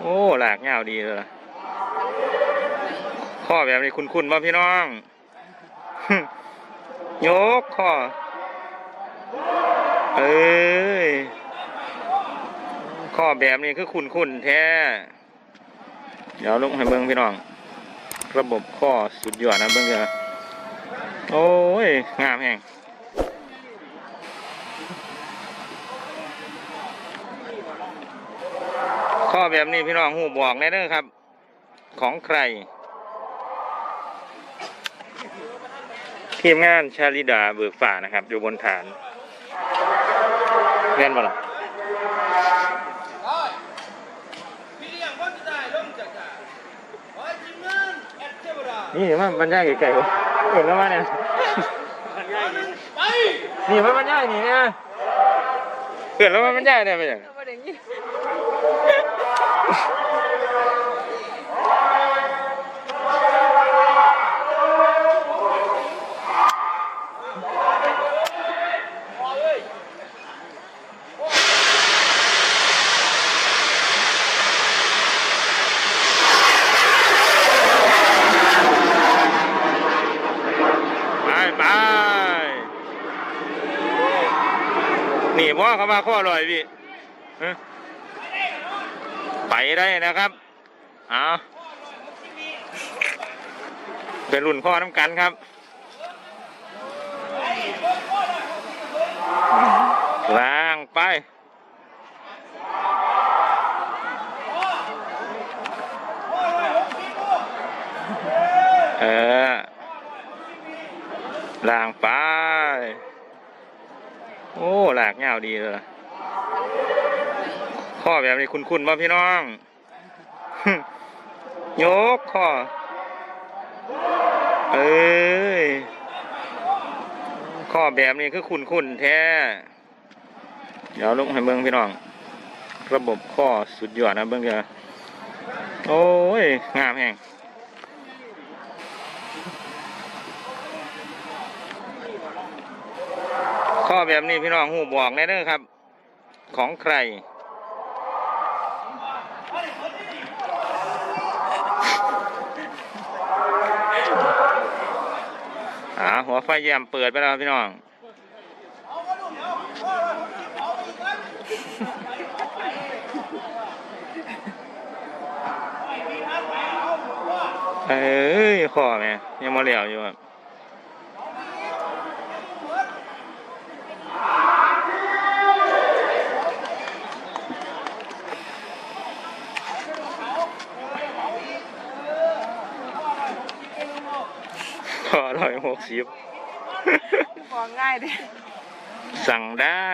โอ้หลากเงาดีเลยล่ะข้อแบบนี้คุณคุณป่ะพี่น้อง ยกข้อ เอ้ยข้อแบบนี้คือคุณคุณแท้ เดี๋ยวลุกให้เบิ้งพี่น้อง ระบบข้อสุดยอดนะเบิ้งเถอะโอ้ย งามแฮง ข้อแบบนี้พี่น้องหูบอกแน่เด้อครับ ของใคร ทีมงานชาลิดาเบิกฝ่านะครับ อยู่บนฐานเล่นบ่ล่ะพี่เลี้ยงคนจะได้ลงจากจ่าขอให้ทีมงานแอดเทวดานี่มันบรรยายไกลๆวะเห็นแล้วมาเนี่ยไปนี่มันบรรยายนี่นะเห็นแล้วมันบรรยายเนี่ยไปอย่างประเด็ นี่พ่อเขามาข้ออร่อยพี่ ไปได้นะครับเอาเป็นรุ่นพ่อน้ำกันครับล้างไปเออล่างไป โอ้หลากเงาดีเลย ข้อแบบนี้คุณคุณป่ะพี่น้อง ยกข้อ เอ้ย ข้อแบบนี้คือคุณคุณแท้ เดี๋ยวลุกให้เบิ้งพี่น้อง ระบบข้อสุดยอดนะเบิ้งเถอะโอ้ย งามแฮงข้อแบบนี้พี่น้องหูบอกแน่เด้อครับ ของใคร หัวไฟแยมเปิดไปแล้วพี่น้องเอ้ยขอแม่ยังมาเหลียวอยู่อะ ร้อยหกสิบบอกง่ายเด้สั่งได้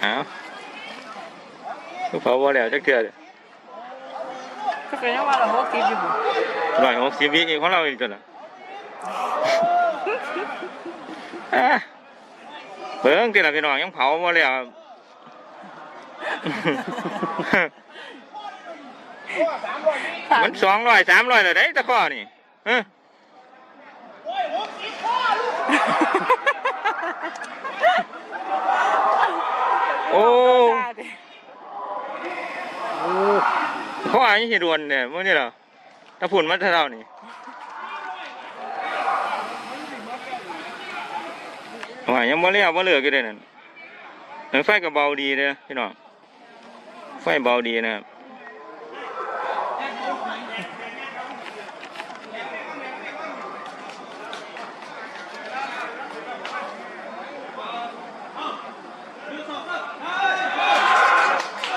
เอาลูกเผาบ่แล้วจะเกิดก็เป็นยังว่าเราหกสิบอยู่บ่ร้อยหกสิบวิอีกของเราอีกตัวละอะ เบิ่งติละพี่น้องยังเผาบ่แล้วมันสองร้อยสามร้อยเลยได้ตะข้อนี่ฮะโอ้จ้าเด้ข้ออันนี้สิดวนเนี่ยมื่อนี่เหรอถ้าฝุ่นมันเท่านี่ ว่ายังบ่เลี้ยวบ่เหลือกอยู่เด้นั่นไฟก็เบาดีเด้อพี่น้องไฟเบาดีนะครับ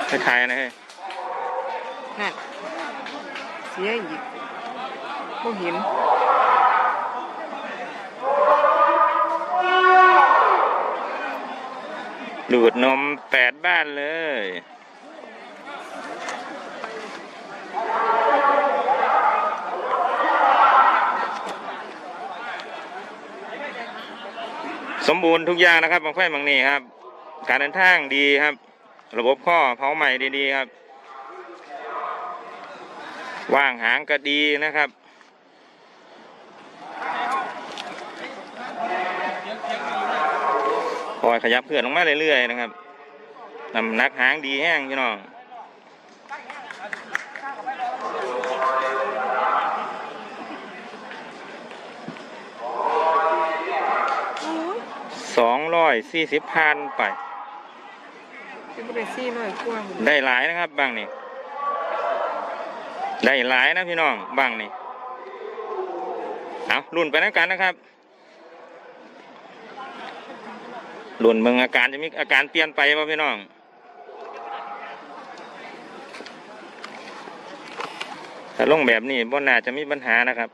คล้ายๆนะเฮ้ยนั่นเสียอีกบ่เห็น ดูดนมแปดบ้านเลย สมบูรณ์ทุกอย่างนะครับบางไฟบางนี่ครับ การเดินทางดีครับ ระบบข้อเผาใหม่ดีๆครับ ว่างหางก็ดีนะครับ อยขยับเพื่อนลงมาเรื่อยๆนะครับน้ำหนักหางดีแห้งพี่น้องโอ้ยสองร้อยสี่สิบพันไปเป็นบ่ได้ซี่น้อยกว่าหมดได้หลายนะครับบางนี่ได้หลายนะพี่น้องบางนี่เอารุ่นไปแล้วกันนะครับ รุ่นเมืองอาการจะมีอาการเปลี่ยนไปป่ะพี่น้องถ้าลงแบบนี้บนน่าจะมีปัญหานะครับ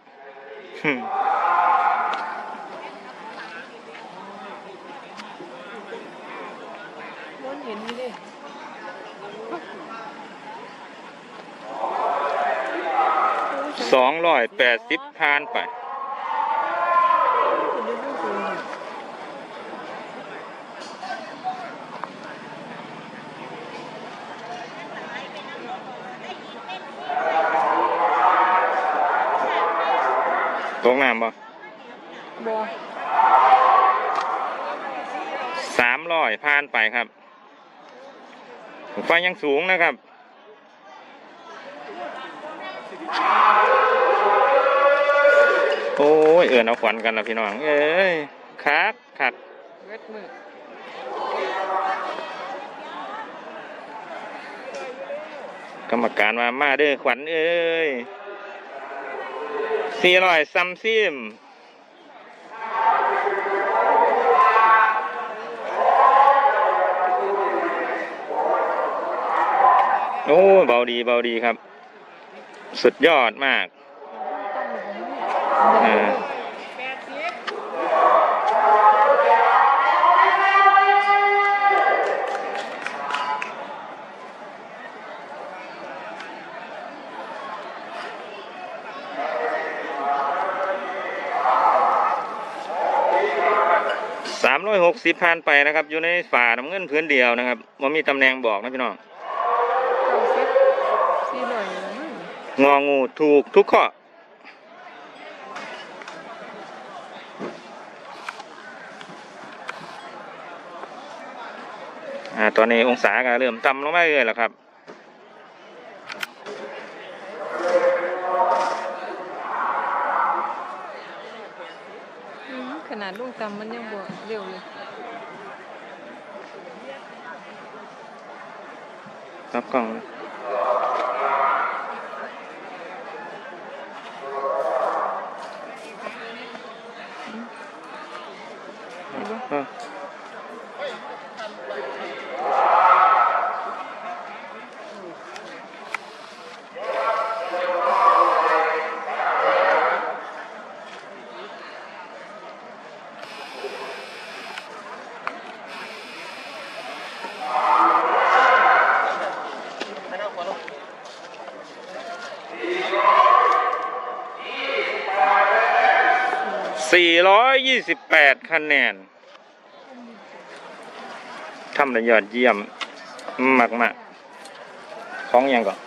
มันเห็นอยู่เด้สองร้อยแปดสิบพานไป เป็นเรื่องสูงอยู่ ตกน้ำบ่บ่สามร้อยพานไปครับ ไฟยังสูงนะครับ โอ้ย เอื่นเอาขวัญกันละพี่น้อง เอ้ยคักคักเวทมือกรรมการมา มาเด้อขวัญเอ้ย สี่ร้อยซัมซิมโอ้เบาดีเบาดีครับ สุดยอดมากอ่า กสิบพันไปนะครับ อยู่ในฝาน้ำเงินพื้นเดียวนะครับว่ามีตำแหน่งบอกนะพี่น้องเก้าสิบซี่น้อยอยู่มั้งงองูถูกทุกข้ออ่าตอนนี้องศาก็เริ่มต่ำลงมาเรื่อยๆแล้วครับอืมขนาดลูกตำมันยังบ่เร็วเลย รับกล้อง 428 คะแนนทำได้ยอดเยี่ยมมากๆของยังก่อน